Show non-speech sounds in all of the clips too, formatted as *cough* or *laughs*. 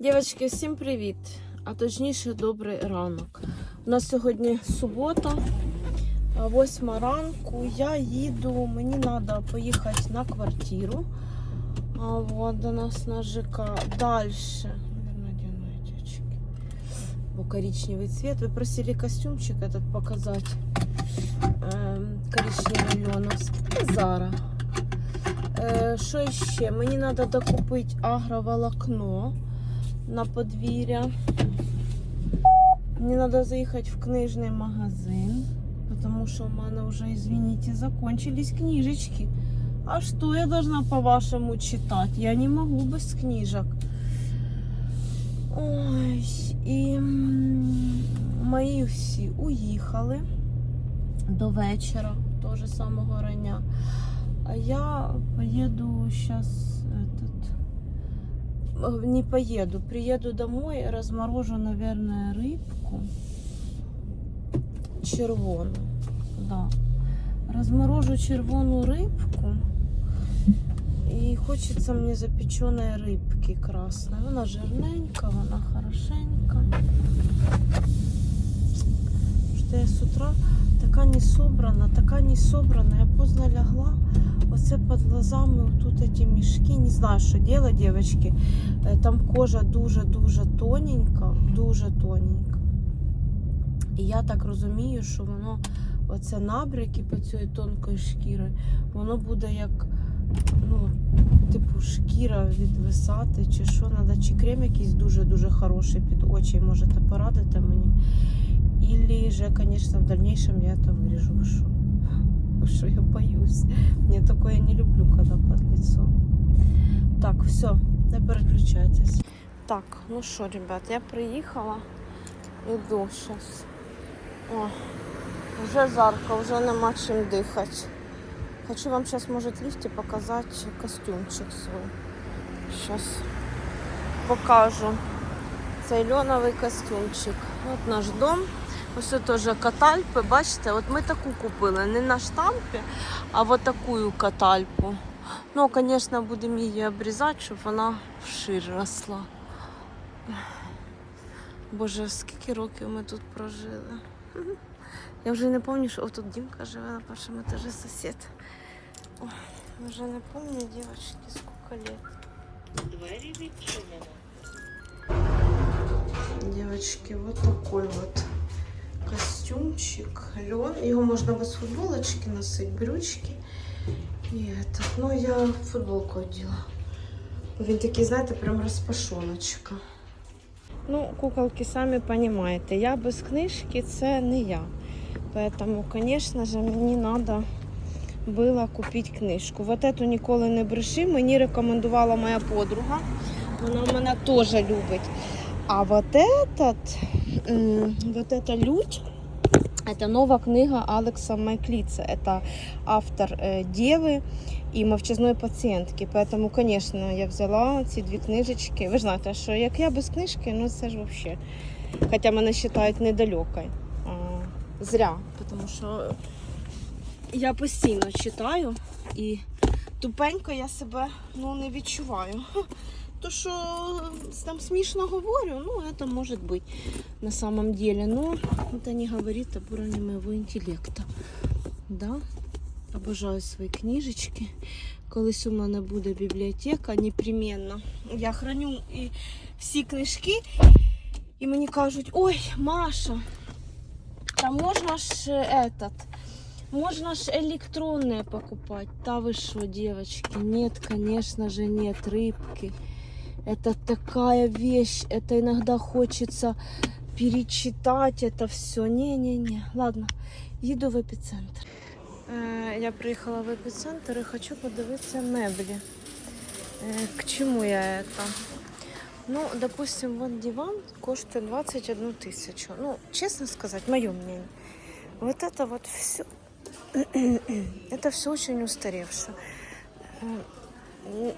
Дівчатки, всім привіт! А точніше, добрий ранок. У нас сьогодні субота, 8 ранку. Я їду, мені треба поїхати на квартиру. А, вот, до нас на ЖК. Дальше. Наверное, одену эти очки. Бо коричневый цвет. Вы просили костюмчик этот показать. Эм, коричневий льоновський. І Зара. Е, Що ще? Мені треба докупити агроволокно на подвір'я. Мені треба заїхати в книжний магазин, тому що в мене вже, извините, закончились книжечки. А что я должна по-вашему читать? Я не могу без книжек. Ой, і мої всі уїхали до вечора, того самого рання. А я поеду сейчас этот э, не поеду, приеду домой, разморожу, наверное, рыбку червону. Да. Разморожу червону рыбку. И хочется мне запеченной рыбки красной. Вона жирненька, вона хорошенька. Что я с утра така не собрана, така не собрана. Я поздно лягла. Оце під глазами тут эти мішки. Не знаю, що делать, девочки. Е, Там кожа дуже-дуже тоненька, дуже тоненька. І я так розумію, що воно, оце набряки по цієї тонкої шкіри, воно буде як, ну, типу, шкіра відвисати, чи що, треба, чи крем якийсь дуже-дуже хороший під очі, можете порадити мені Или же, конечно, в дальнейшем я это вырежу, вы шо? Вы шо, я боюсь. Мне такое не люблю, когда под лицо. Так, все, не переключайтесь. Так, ну що, ребят, я приїхала. Іду зараз. О, вже жарко, вже нема чим дихати. Хочу вам зараз, може, в ліфті показати костюмчик свій. Зараз покажу. Цей льоновий костюмчик. От наш дом. Ось тут теж катальпи, бачите, от ми таку купили, не на штампі, а от таку катальпу. Ну, звісно, будемо її обрізати, щоб вона вшир росла. Боже, скільки років ми тут прожили. Я вже не пам'ятаю, що отут Дімка живе на першому етажі сусід. Ой, вже не пам'ятаю, дівчатки, скільки лет. Двері відчинено. Девочки, вот такой вот костюмчик, лен. Его можно без футболочки носить, брючки. И этот. Ну, я футболку одела. Він такий, знаєте, прям розпашоночка. Ну, куколки, самі понимаете, я без книжки це не я. Поэтому, конечно же, мені надо було купити книжку. Вот эту ніколи не бреши. Мені рекомендувала моя подруга. Вона мене теж любить. А вот этот, м, вот эта лють, это новая книга Алекса Майклица. Это автор э, Девы і мовчазної пацієнтки. Поэтому, конечно, я взяла ці дві книжечки. Ви ж знаєте, що як я без книжки, ну це ж вообще. Хоча мене вважають недалекою. А, зря, тому що я постійно читаю і тупенько я себе ну, не відчуваю. То, що там смішно говорю, ну, это может быть на самом деле. Но это не говорит об уровне моего интеллекта. Да? Обожаю свої книжечки. Колись у мене буде бібліотека непременно. Я храню і всі книжки, і мені кажуть, ой, Маша, та можна ж е, этот, можно ж электронные покупать. Да вы что, девочки? Нет, конечно же, нет рыбки. Это такая вещь. Это иногда хочется перечитать это все. Не-не-не. Ладно, їду в епіцентр. Е, я приїхала в епіцентр і хочу подивитися меблі. Е, к чему я это? Ну, допустим, вот диван коштует 21 тысячу. Ну, честно сказать, мое мнение. Вот это вот все *clears throat* это все очень устаревше.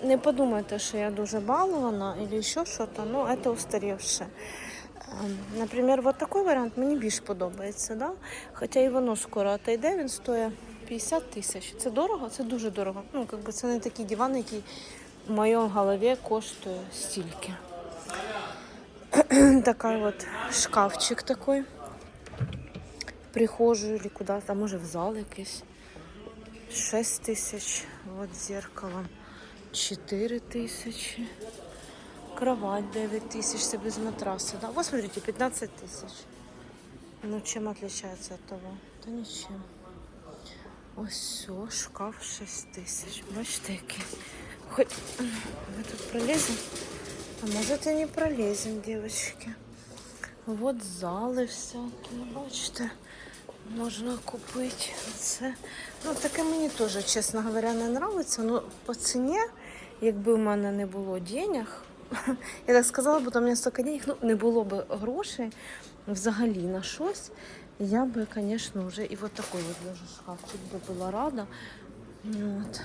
не подумайте, що я дуже балована или ще щось, ну це устаревше. Е, Наприклад, вот такий варіант мені більш подобається, да? хоча і воно скоро отойде, він стоїть 50 тисяч. Це дорого? Це дуже дорого. Ну, якби це не такий диван, який в моєму голові коштує стільки. *clears throat* такая вот шкафчик такой. В прихожую или куда-то, а може в зал якийсь. 6 тисяч. Вот зеркало. 4 тисячі. Кровать 9 тысяч, це без матраса. Да? Вот смотрите, 15 тысяч. Ну, чем отличается от того? Да ничем. Ось все, шкаф 6 тисяч. Бачите, який. Хоч ми тут пролезем. А может и не пролезем, девочки. Вот зали всякі, бачите. Можна купити це. Ну, таке мені теж, чесно говоря, не подобається. Ну, по ціні, якби в мене не було денег, *laughs* я так сказала, бо там у мене стільки денег, ну, не було б грошей взагалі на щось, я би, звісно, вже і от такий от даже шкафчик би була рада. Ну, От.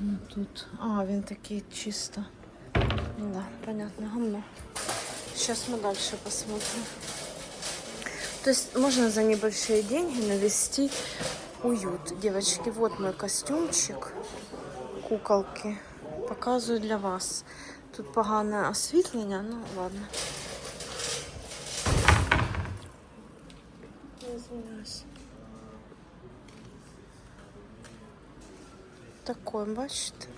Ну, тут. А, він такий чисто. Да, понятно, гамно. Сейчас мы дальше посмотрим. То есть можно за небольшие деньги навести уют. Девочки, вот мой костюмчик. Куколки. Показываю для вас. Тут погане освітлення, ну ладно. Я извиняюсь. Такой, бачите?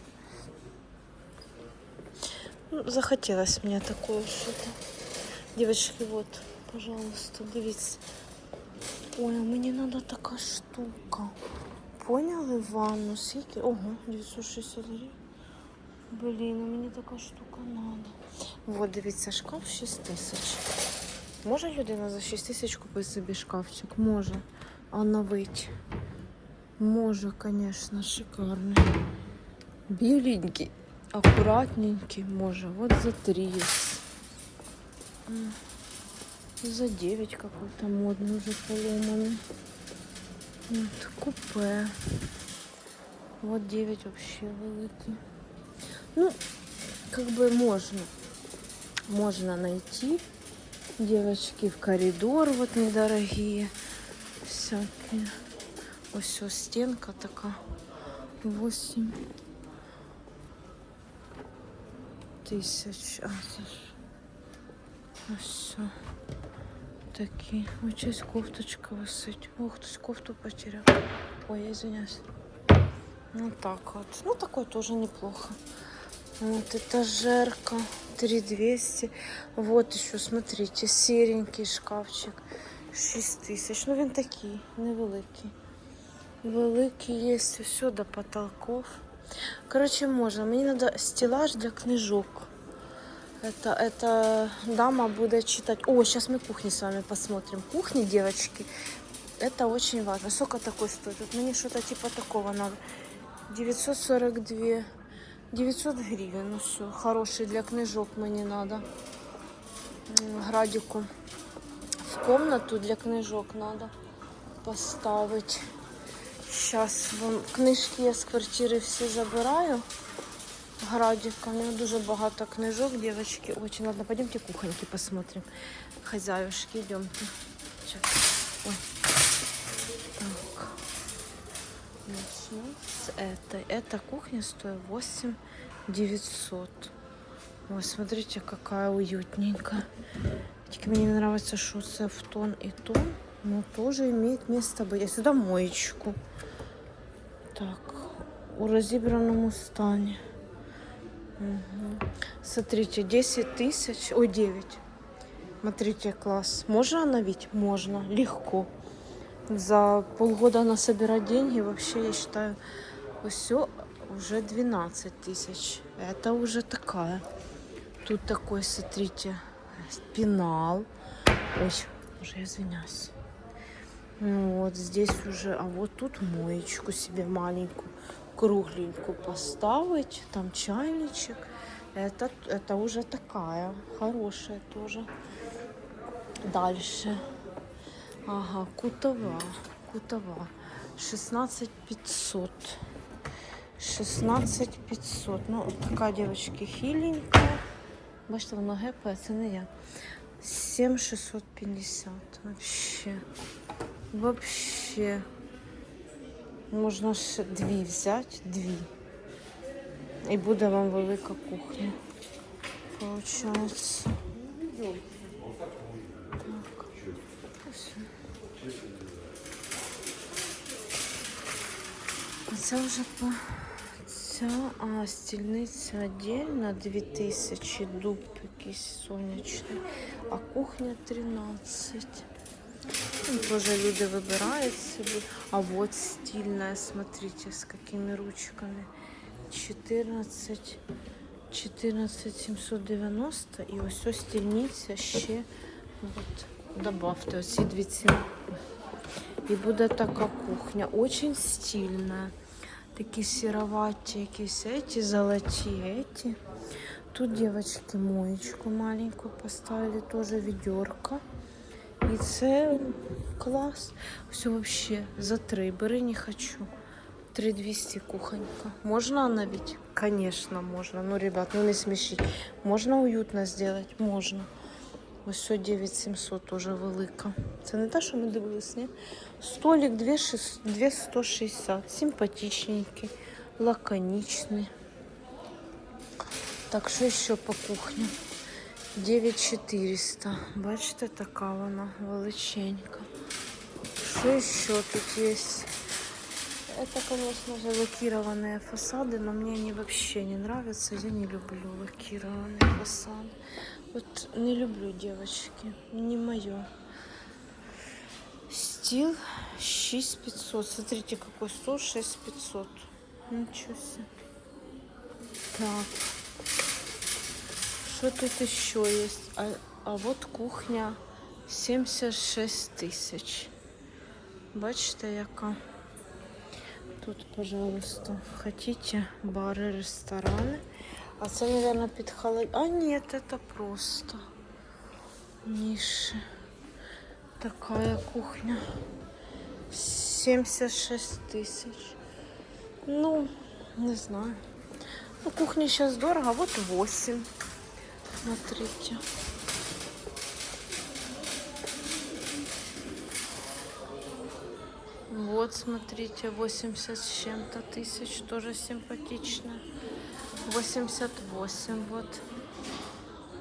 Ну, захотелось мне такое что-то. Девочки, вот, пожалуйста, дивіться. Ой, а мені надо така штука. Поняли ванну? Скільки? Ого, 960 гривень. Блін, а мені така штука надо. Вот, дивіться, шкаф 6 тисяч. Може людина за 6 тисяч купити собі шкафчик? Може. Оновить. Може, конечно, шикарний. Біленький, акуратненький, може. Вот за 3 За 9 какой-то модный уже поломанный. Вот, купе. Вот 9 вообще великий. Ну, как бы можно. Можно найти. Девочки в коридор вот недорогие. Всякие. Ось все, стенка така. 8 тисяч. А, це ж. Ось все. Такі. Кофточка висить. О, хтось кофту потеряв. Ой, извиняюсь. Ну так вот. Ну такой тоже неплохо. Вот этажерка. 3200. Вот еще, смотрите, серенький шкафчик. 6 тисяч. Ну він такий, невеликий. Великий є все до потолков. Короче, можно. Мені надо стеллаж для книжок. Это, это дама будет читать. О, сейчас мы кухни с вами посмотрим. Кухни, девочки, это очень важно. Сколько такой стоит? Вот мне что-то типа такого надо. 942. 900 гривен. Ну все, хороший для книжок мне надо. М, Градику. В комнату для книжок поставить. Сейчас вам книжки я з квартири всі забираю. Градика. У меня дуже багато книжок, девочки. Очень ладно, пойдемте кухоньки посмотрим. Хозяюшки, идемте. Ой. с этой. Эта кухня стоит 8 900. Ой, смотрите, какая уютненькая. Тільки мені не нравится, що це в тон і тон, но тоже имеет место быть. Я сюда моечку. Так, у розібраному стані. Мгм. Смотрите, 10 тысяч, ой, 9. Смотрите, класс. Можно оновить? Можно, легко. За полгода насобирать деньги, вообще, я считаю, все уже 12 тысяч. Это уже такая. Тут такой, смотрите, пенал. Ой, уже извиняюсь. Ну Вот здесь уже, а вот тут моечку себе маленькую, кругленькую поставить, там чайничек. Это, это уже такая, хорошая тоже. Дальше. Ага, кутова, кутова. 16 500. 16 500. Ну, така, девочки, хиленькая. Бачите, воно гепає, це не я. 7 650. Вообще. Вообще. Можна ще дві взяти, дві. І буде вам велика кухня. Получається. Так. Ось. Це вже по ця а, стільниця отдельно 2000, дуб якийсь сонячний, а кухня 13. Ну, тоже люди выбирают себе. А вот стильная, смотрите, с какими ручками. 14, 14 790 і ось ось стільниця ще от, добавте оці дві ціни. І буде така кухня. Очень стильна. Такі сіроваті якісь эти золоті эти. Тут девочки моечку маленькую поставили, тоже ведерко. І це клас. Все вообще за три. Бери не хочу. 3200 кухонька. Можно навіть? Конечно, можно. Ну, ребят, ну не смешить. Можно уютно сделать? Можно. Ось все 9700 тоже велика. Це не те, що ми дивились, ні? Столик 2160. Симпатичненький, лаконичний. Так, що ще по кухні? 9400. Бачите, така вона величенька. Що ще тут є? Это, конечно же, лакированные фасады, но мне они вообще не нравятся. Я не люблю лакированные фасады. Вот не люблю, девочки, не мое. Стил 6500. Смотрите, какой стол 6500. Ничего себе. Так. Что тут еще есть? А, а вот кухня 76 тысяч. Бачите, яка? Тут, пожалуйста, хотите бары, рестораны. А це, наверное, під холод... А нет, это просто ниши. Такая кухня. 76 тысяч. Ну, не знаю. Ну, кухня сейчас дорого, вот 8. Смотрите. Вот, смотрите, 80 с чем-то тысяч, тоже симпатично. 88, вот.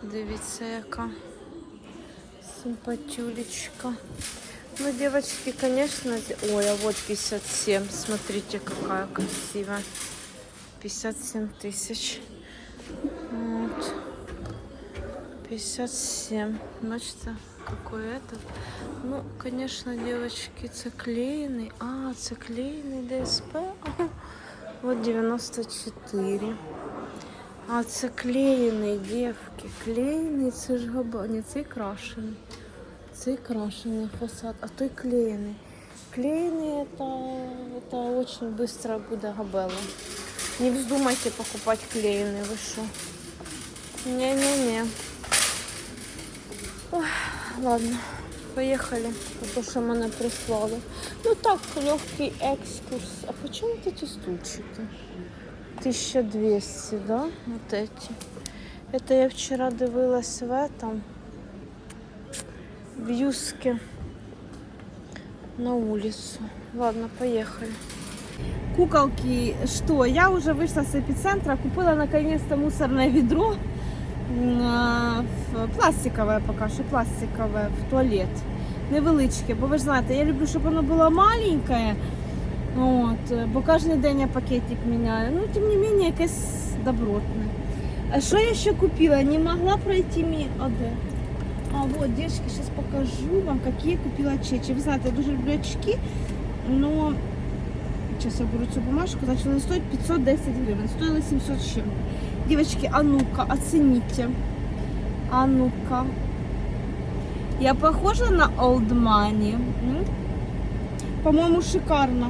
Дивіться, яка симпатюлечка. Ну, девочки, конечно, зе- ой, а вот 57, смотрите, какая красивая. 57 тысяч. Вот. 57. Бачите, какой этот. Ну, конечно, девочки, це клеєний. А, це клеєний ДСП. Ага. *laughs* Вот 94. А це клеєний, дівки. Клеєний, це ж габа. Ні, цей крашений. Цей крашений фасад, а той клеєний. Клеєний это, это очень быстро буде габела. Не вздумайте покупать клеєний, ви що? Не-не-не. Ой, ладно, поехали, то, що мене прислали. Ну так, легкий екскурс. А почему вот эти стульчики? 1200, да? Вот эти. Это я вчера дивилась в этом, в Юске, на улицу. Ладно, поехали. Куколки, что? Я уже вышла с эпицентра, купила наконец-то мусорное ведро. м, а, в- Пластикове поки що, пластикове в туалет. Невеличке, бо ви ж знаєте, я люблю, щоб воно було маленьке. От, бо кожен день я пакетик міняю. Ну, тим не менше, якесь добротне. А що я ще купила? Не могла пройти мимо. А, де? А вот, девочки, сейчас покажу вам, какие я купила чечи. Вы знаете, я дуже люблю очки, но Сейчас я беру цю бумажку, значит, она стоит 510 гривен, стоила 700 с чем. Девочки, а ну-ка, оцените. А ну-ка. Я похожа на Old Money? По-моему, шикарно.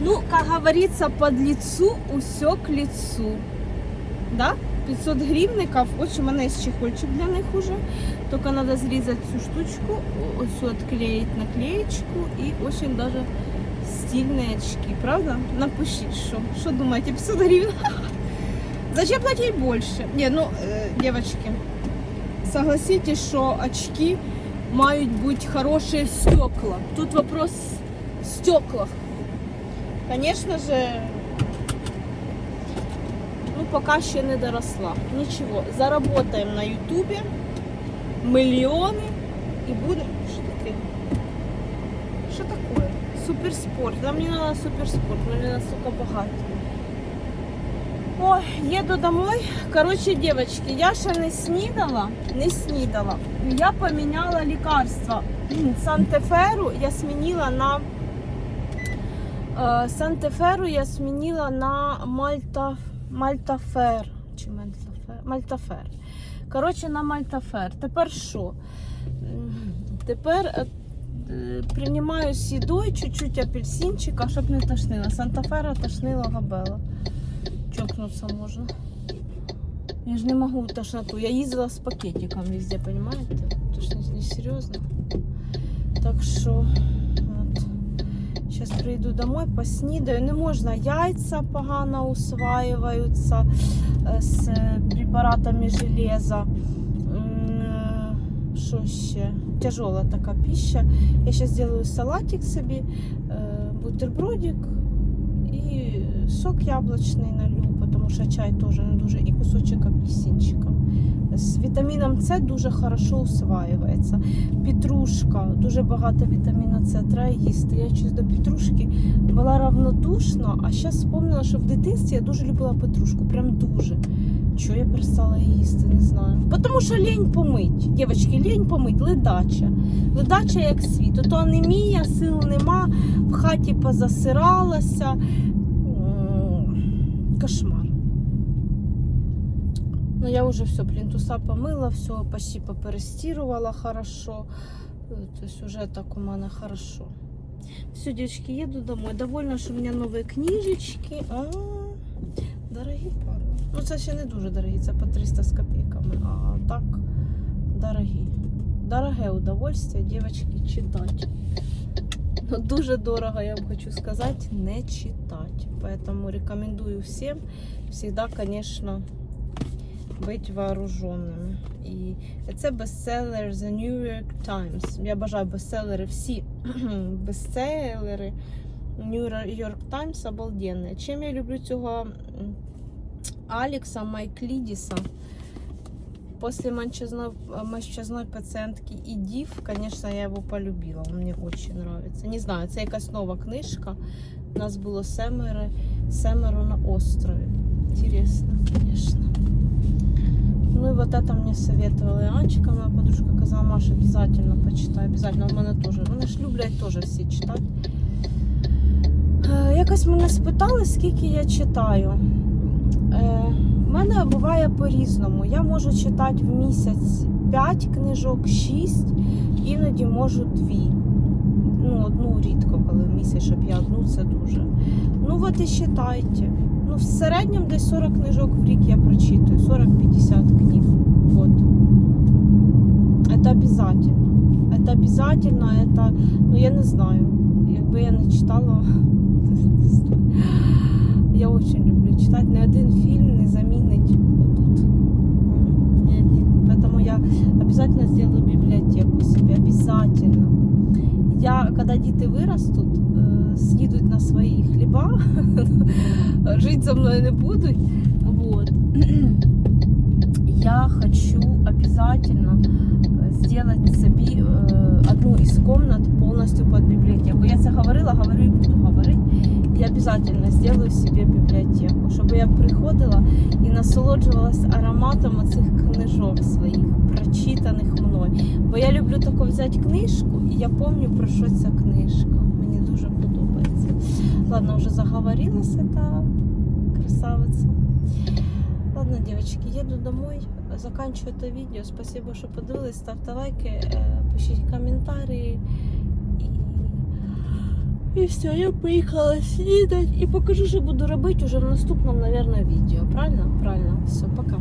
Ну, как говорится, под лицу все к лицу. Да? 500 гривников. Очень у мене є чехольчик для них уже. Только надо зрезать цю штучку, ось отклеить наклеечку и очень даже стильные очки, правда? Напишіть, що. Що думаєте, 500 гривен? *laughs* Зачем платить больше? Не, ну, э, девочки, согласитесь, що очки мають бути хорошие стекла. Тут вопрос в стеклах. Конечно же, ну, пока ще не доросла. Ничего, заработаем на ютубе. мільйони і буде. Що таке? Що таке? Суперспорт. Нам не треба суперспорт, мені настільки багато. Ой, їду домой. Коротше, дівчатки, я ще не снідала, не снідала. Я поміняла лікарство. Сантеферу я змінила на Сантеферу я змінила на Мальта, Мальтафер. Чи Мальтафер? Мальтафер. Коротше, на Мальтафер. Тепер що? Тепер е, е, приймаю їдою чуть-чуть апельсинчика, щоб не тошнило. Сантафера тошнила габела. Чокнуться можна. Я ж не можу тошноту. Я їздила з пакетиком везде, понимаете? Это ж не, серйозно. Так що. Зараз прийду домой, поснідаю. Не можна, яйця погано усваюються е, з е, препаратами железа. Е, Що ще? Тяжела така пища. Я зараз зроблю салатик собі, бутербродик і сок яблучний налю, тому що чай теж не дуже, і кусочок апельсинчика. З вітаміном С дуже хорошо усваюється. Петрушка, дуже багато вітаміна С, треба їсти. Я щось до петрушки була равнодушна, а зараз вспомнила, що в дитинстві я дуже любила петрушку, прям дуже. Чого я перестала їсти, не знаю. Тому що лінь помить. Дівчатки, лінь помить, ледача. Ледача як світ. Ото анемія, сил нема, в хаті позасиралася. Кошмар. Ну, я уже все, плінтуса помила, все почти поперестирувала хорошо. То есть уже так у мене хорошо. Все, девочки, еду домой. Довольна, що у мене нові книжечки. А, дорогі парни. Ну, це ще не дуже дорогі, це по 300 з копійками. А так дорогі. Дороге удовольствие, девочки, читати. Но дуже дорого, я вам хочу сказать, не читать. Поэтому рекомендую всем всегда, конечно, быть вооруженными. І це бестселер The New York Times. Я бажаю бестселери всі *clears throat* бестселери New York Times обалденні. Чим я люблю цього Алекса Майклідіса? После мочезной пациентки и Див, конечно, я его полюбила. Он мне очень нравится. Не знаю, це якась нова книжка. Нас було семеро, семеро на острові. Интересно, конечно. Ну и вот это мне советовала Анечка, моя подружка, казала, Маша, обязательно почитай, обязательно. У мене теж. Вони ж люблять теж всі читати. Е, Якось мене спитали, скільки я читаю. Е, У мене буває по-різному. Я можу читати в місяць 5 книжок, 6, іноді можу 2. Ну, одну рідко, коли в місяць, щоб я одну, це дуже. Ну от і читайте. Ну, в середньому десь 40 книжок в рік я прочитую, 40-50 книг. Вот. Это обязательно. Это обязательно, это, ну я не знаю. Якби я не читала, *laughs* не знаю. я очень люблю читати. Ни один фільм не замінить отут. М, Ни один. Поэтому я обязательно сделаю библиотеку себе. Обязательно. Я, когда діти виростуть, е, съедут на свої хліба, *laughs* жить со мной не будут. Вот. Я хочу обязательно э, сделать собі э, одну из комнат полностью под библиотеку. Я це говорила, говорю і буду говорити. Я обязательно сделаю себе бібліотеку, щоб я приходила і насолоджувалась ароматом оцих книжок своїх, прочитаних мною. Бо я люблю таку взяти книжку, і я пам'ятаю, про що ця книжка. Ладно, вже заговорилася та красавиця. Ладно, девочки, еду домой, заканчиваю это видео. Спасибо, что подивились. Ставте лайки, э, пишіть коментарі. І... І все, я поїхала снідати і покажу, що буду робити уже в наступному, наверное, відео. Правильно? Правильно. Все, пока.